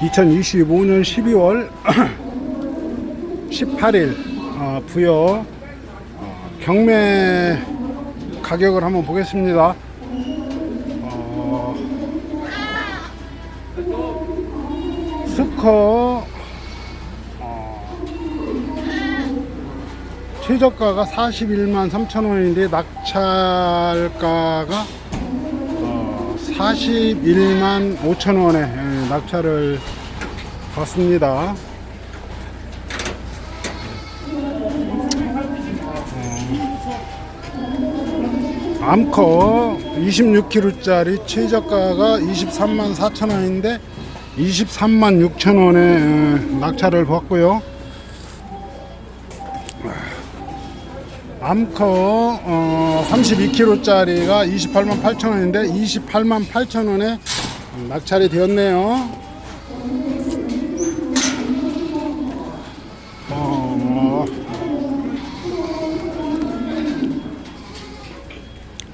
2025년 12월 18일 어, 부여 어, 경매 가격을 한번 보겠습니다. 어, 스커 어, 최저가가 41만 3천 원인데 낙찰가가 어, 41만 5천 원에 예, 낙찰을 받습니다. 어, 암커 26kg짜리 최저가가 23만 4천 원인데 23만 6천 원에 낙찰을 받고요. 암커 어, 32kg짜리가 28만 8천 원인데 28만 8천 원에 낙찰이 되었네요. 어,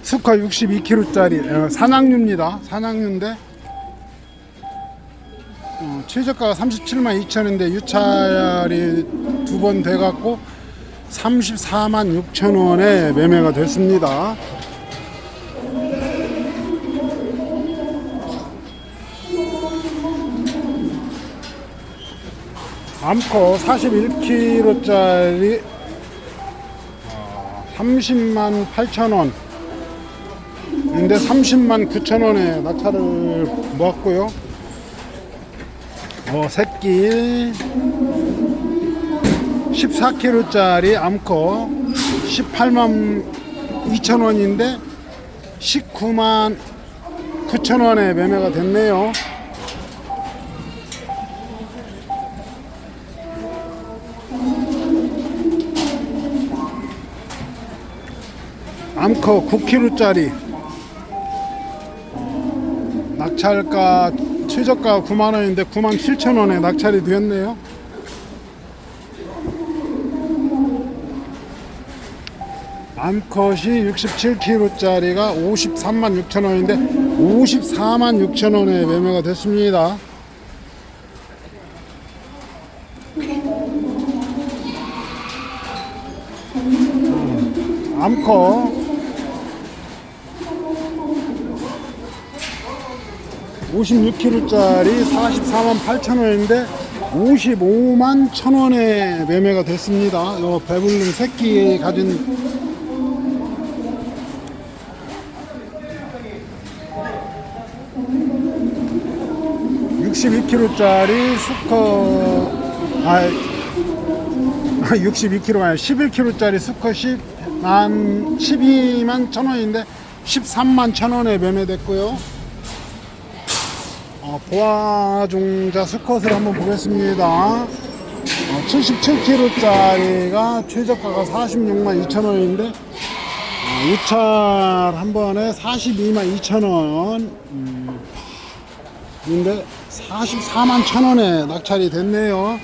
수컷 62kg짜리 어, 산악류입니다. 산악류인데 어, 최저가가 37만 2천인데 유찰이 두 번 돼갖고 34만 6천 원에 매매가 됐습니다. 암코 41kg짜리 30만 8천 원. 인데 30만 9천 원에 낙찰을 모았고요. 어, 새끼 14kg짜리 암코 18만 2천 원인데 19만 9천 원에 매매가 됐네요. 암커 9kg짜리 낙찰가 최저가 9만 원인데 9만 7천 원에 낙찰이 되었네요. 암컷이 67kg짜리가 53만 6천 원인데 54만 6천 원에 매매가 됐습니다. 암컷 56kg짜리 44만 8천 원인데 55만 천 원에 매매가 됐습니다. 요 배불른 새끼 가진 62kg짜리 수컷 아 62kg가 아니라 11kg짜리 수컷이 한 12만 천 원인데 13만 천 원에 매매됐고요. 어, 보아종자 수컷을 한번 보겠습니다. 어, 77kg짜리가 최저가가 46만 2천 원인데 어, 유찰 한 번에 42만 2천 원. 음, 인데 44만 천 원에 낙찰이 됐네요.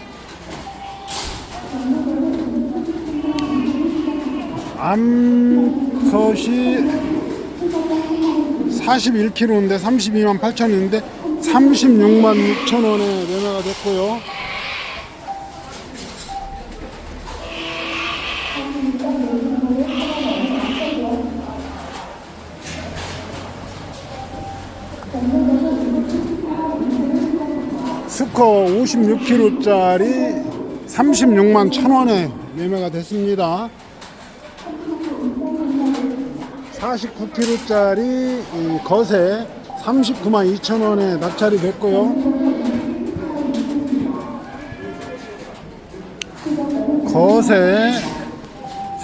암컷이 41kg인데 32만 8천 원인데 36만 6천 원에 매매가 됐고요. 스커 56kg짜리 36만 1천 원에 매매가 됐습니다. 49kg짜리 거세 39만 2천 원에 낙찰이 됐고요. 거세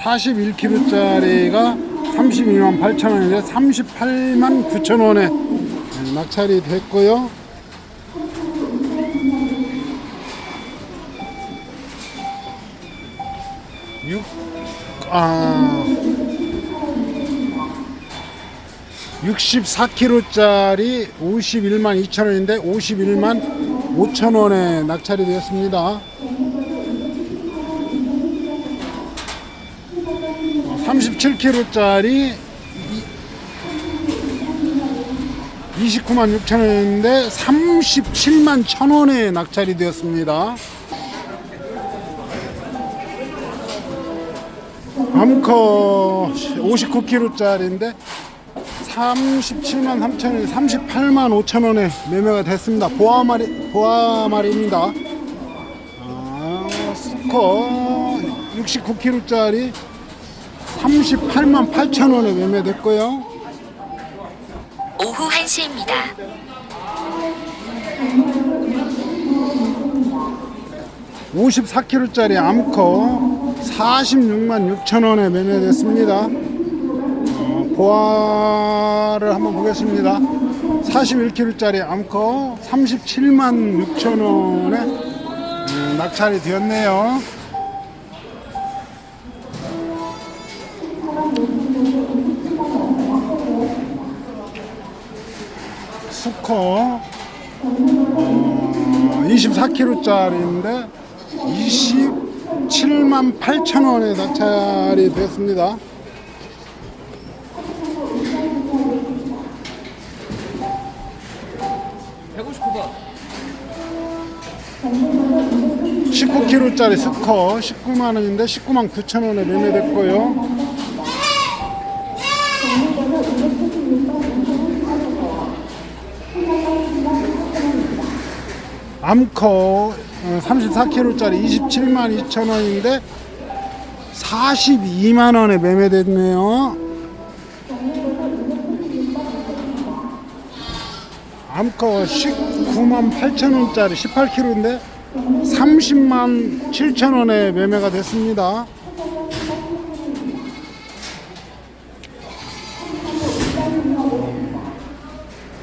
41kg짜리가 32만 8천 원인데 38만 9천 원에 낙찰이 됐고요. 육, 아, 64kg짜리 51만 2천 원인데 51만 5천 원에 낙찰이 되었습니다. 37kg짜리 29만 6천 원인데 37만 천 원에 낙찰이 되었습니다. 암커 59kg짜리인데 37만 3천 원, 38만 5천 원에 매매가 됐습니다. 보아마리 보아마리입니다. 아, 스커 69kg짜리 38만 8천 원에 매매됐고요. 오후 1시입니다. 오 54kg짜리 암커 46만 6천 원에 매매됐습니다. 어, 보아를 한번 보겠습니다. 41kg짜리 암커 37만 6천 원에 음, 낙찰이 되었네요. 어, 24kg짜리인데 27만 8천 원에 낙찰이 됐습니다. 19kg짜리 스커 19만 원인데 19만 9천 원에 매매됐고요. 암커 34kg짜리 27만 2천 원인데 42만 원에 매매됐네요. 암커 19만 8천 원짜리 18kg인데 30만 7천 원에 매매가 됐습니다.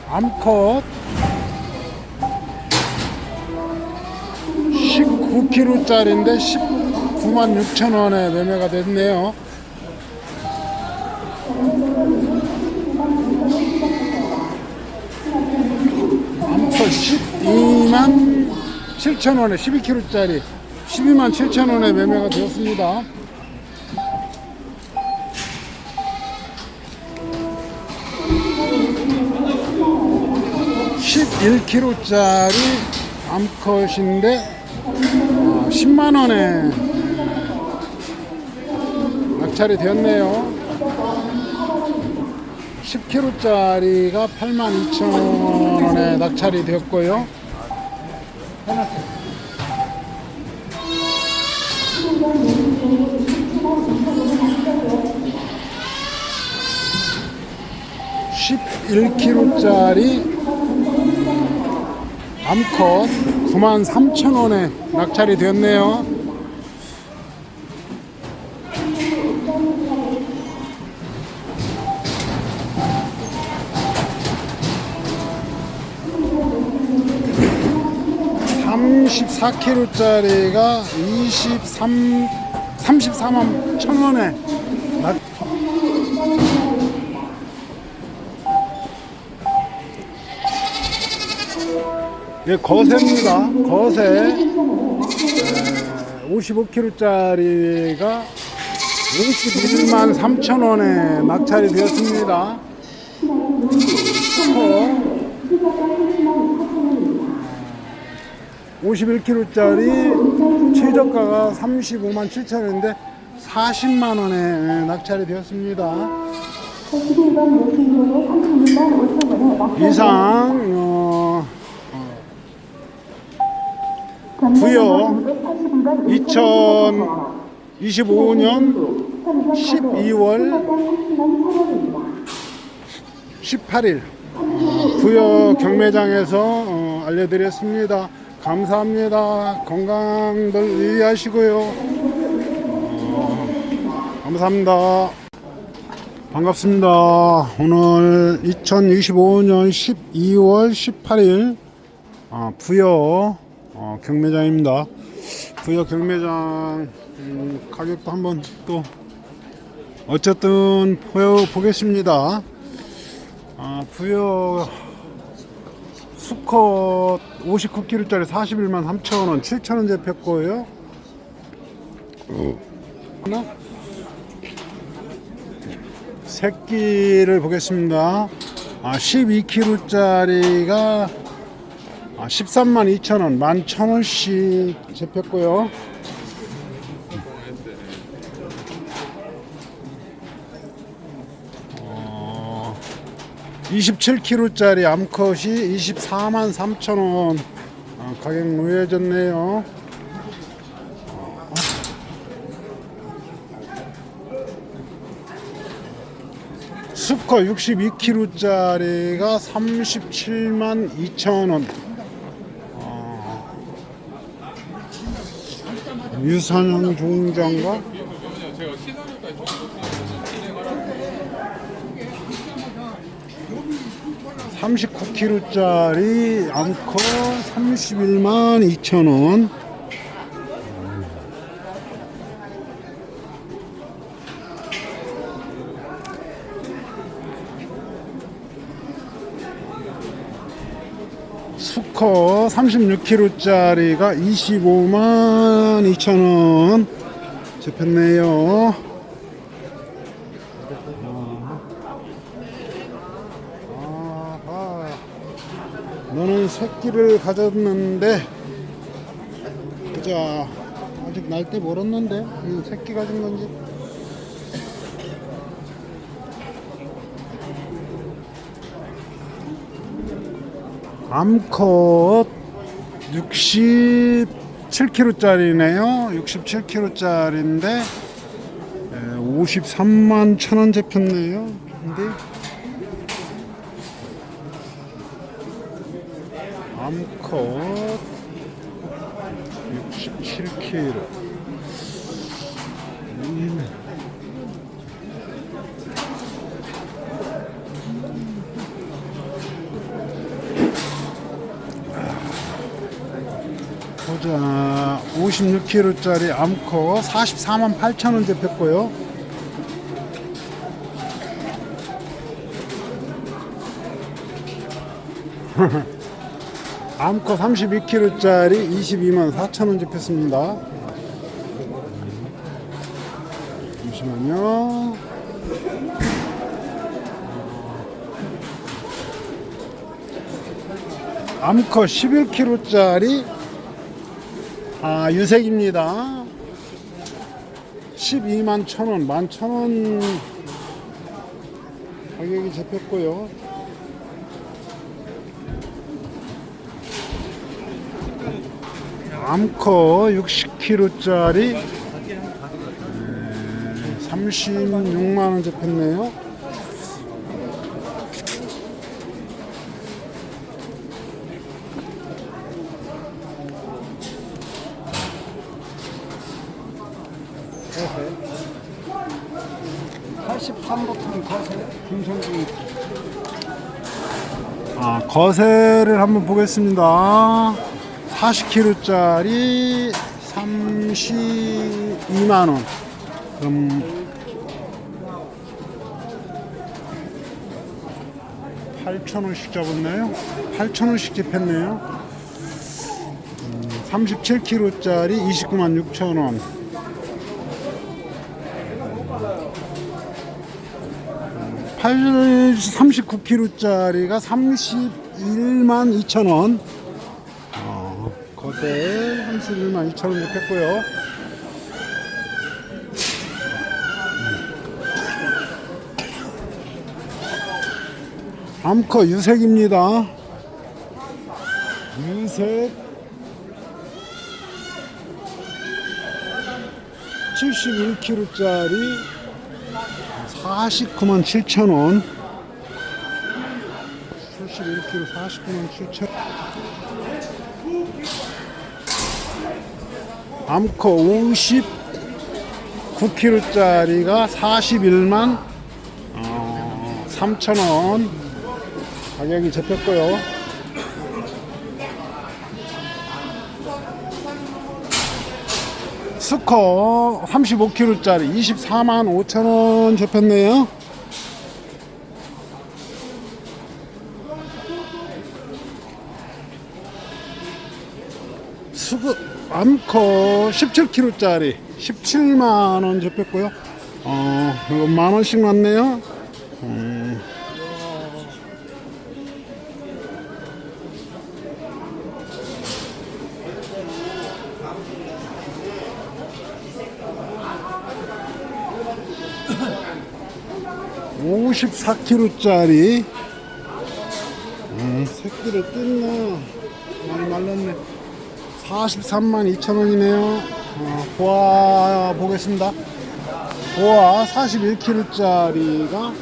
암컷 19kg짜리인데 19만 6천 원에 매매가 됐네요. 12만 7천 원에 12kg짜리 12만 7천 원에 매매가 되었습니다. (11kg짜리) 암컷인데 어, 10만 원에 낙찰이 되었네요. 10kg짜리가 8만 2천 원에 낙찰이 되었고요. (11kg짜리) 암컷 9만 3천 원에 낙찰이 되었네요. (34kg짜리가) (23) (34만 천 원에 낙... 예, 거세입니다. 거세. 55kg짜리가 51만 3천 원에 낙찰이 되었습니다. 스커 51kg짜리 최저가가 35만 7천 원인데 40만 원에 낙찰이 되었습니다. 이상 어, 부여 2025년 12월 18일 부여 경매장에서 어, 알려드렸습니다. 감사합니다. 건강들 유의하시고요. 어, 감사합니다. 반갑습니다. 오늘 2025년 12월 18일 아, 부여 어, 경매장입니다. 부여 경매장 음, 가격도 한번 또 어쨌든 보여 보겠습니다. 아, 부여 수컷 59kg짜리 41만 3천원 7천원 잡혔고요. 하나 새끼를 보겠습니다. 아, 12kg짜리가 아, 13만 2천원, 11,000원씩 잡혔고요. 27kg짜리 암컷이 24만 3천원 아, 가격 놓여졌네요. 수컷 62kg짜리가 37만 2천원. 유선형 종장과 39kg짜리 암컷 31만 2천원 수컷 36kg짜리가 25만 2천원 잡혔네요. 아하. 너는 새끼를 가졌는데 보자 아직 날 때 멀었는데 이 새끼 가진 건지 암컷 67kg짜리네요. 67kg짜리인데 53만 천원 잡혔네요. 근데 암컷 67kg. 보자. 56kg짜리 암컷 44만 8천원 잡혔고요 암컷 32kg짜리 22만 4천원 잡혔습니다 잠시만요 암컷 11kg짜리 아, 유색입니다. 12만 천 원, 만천원 가격이 잡혔고요. 암커 60kg짜리 36만 원 잡혔네요. 거세 83버튼 거세 김성중 아, 거세를 한번 보겠습니다. 40kg짜리 32만 원. 그럼 8,000원씩 잡았나요? 8,000원씩 잡혔네요. 37kg짜리 29만 6천 원. 39kg짜리가 31만 2천 원. 어, 거대 31만 2천 원 잡혔고요. 암커 유색입니다. 유색 71kg짜리 49만 7천 원. 71kg 49만 7천 암커 59kg짜리가 41만 어, 3천 원 가격이 잡혔고요. 수커 35kg짜리 24만 5천 원 잡혔네요. 수그 암컷 17kg짜리 17만원 접혔고요. 어 이거 만원씩 났네요. 음. 오십사 k g 짜리. 음, 새끼를 뜯나 많이 말랐네. 43만 2천 원이네요. 어, 보아 보겠습니다. 보아 41kg짜리가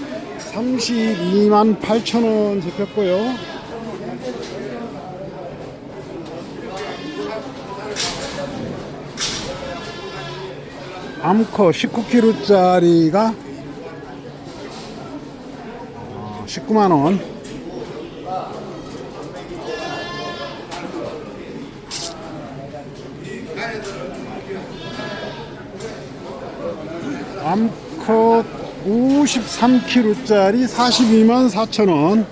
32만 8천 원 잡혔고요. 암커 19kg짜리가 19만원 암컷 53kg짜리 42만 4천원.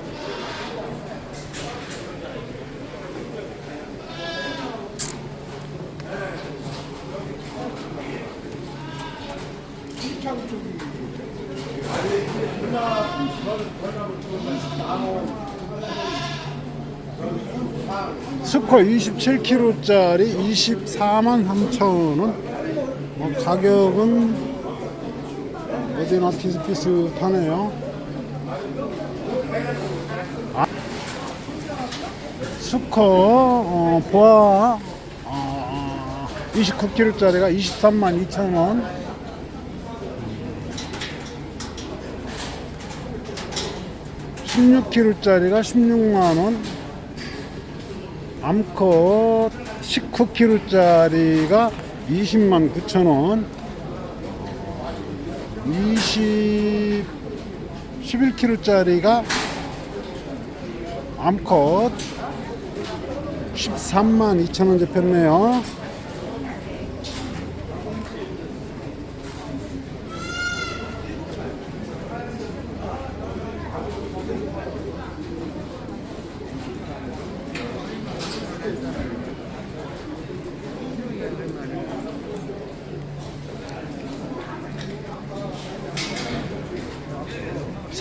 스코 27kg짜리 24만 3천원. 뭐 가격은 어디나 비슷비슷하네요. 아, 수커 어, 보아. 어, 29kg짜리가 23만 2천원. 16kg짜리가 16만원. 암컷 19kg짜리가 20만 9천원 20 11kg짜리가 암컷 13만 2천원 잡혔네요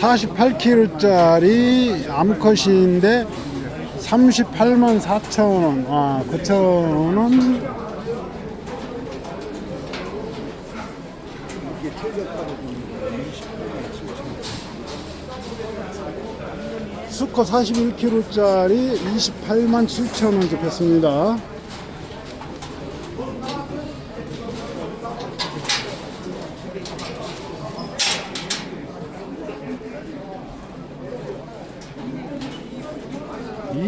48kg짜리 암컷인데 38만 4천 원. 아 9천원 수컷 41kg짜리 28만 7천 원 잡혔습니다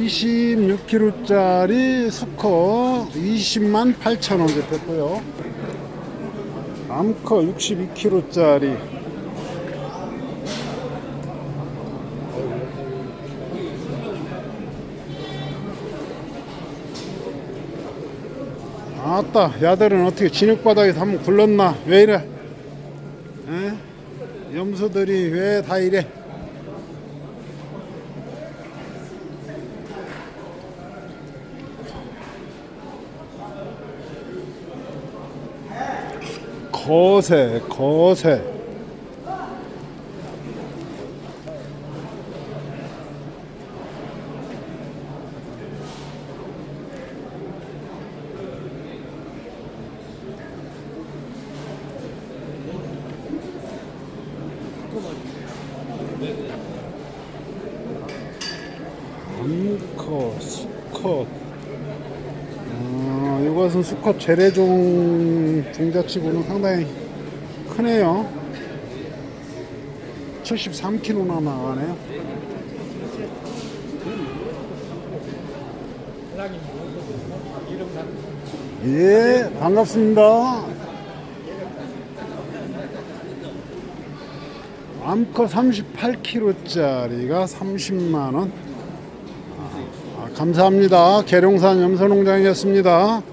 이 26kg짜리 수커 20만 8천원 잡혔고요. 암커 62kg짜리. 아따 야들은 어떻게 진흙바닥에서 한번 굴렀나? 왜 이래? 에? 염소들이 왜 다 이래 거세 거세. 암컷 수컷. 어, 이것은 수컷 재래종 종자치고는 상당히 크네요. 73kg나 나가네요. 예 반갑습니다. 암컷 38kg짜리가 30만원. 아, 감사합니다. 계룡산 염소농장이었습니다